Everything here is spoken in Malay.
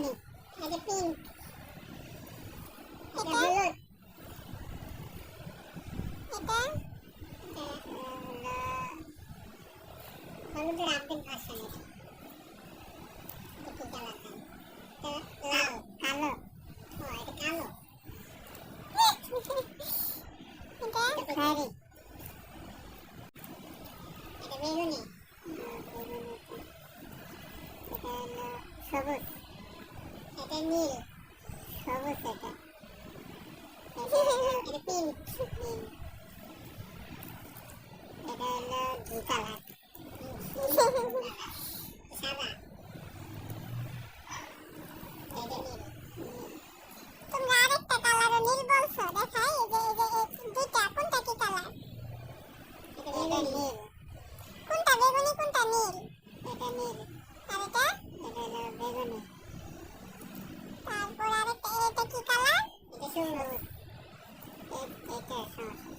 ni Ada pin Ada belut oh, Ada? Ada Ada berapa pasal ni Kita Kalau Oh ada kalau Ada Ada Ada Ada Ada Ada Ada ni. Ada Ada 手にかぶせて。で、ピンクに。で、ルギター。サバ。Thank you. 我没盖上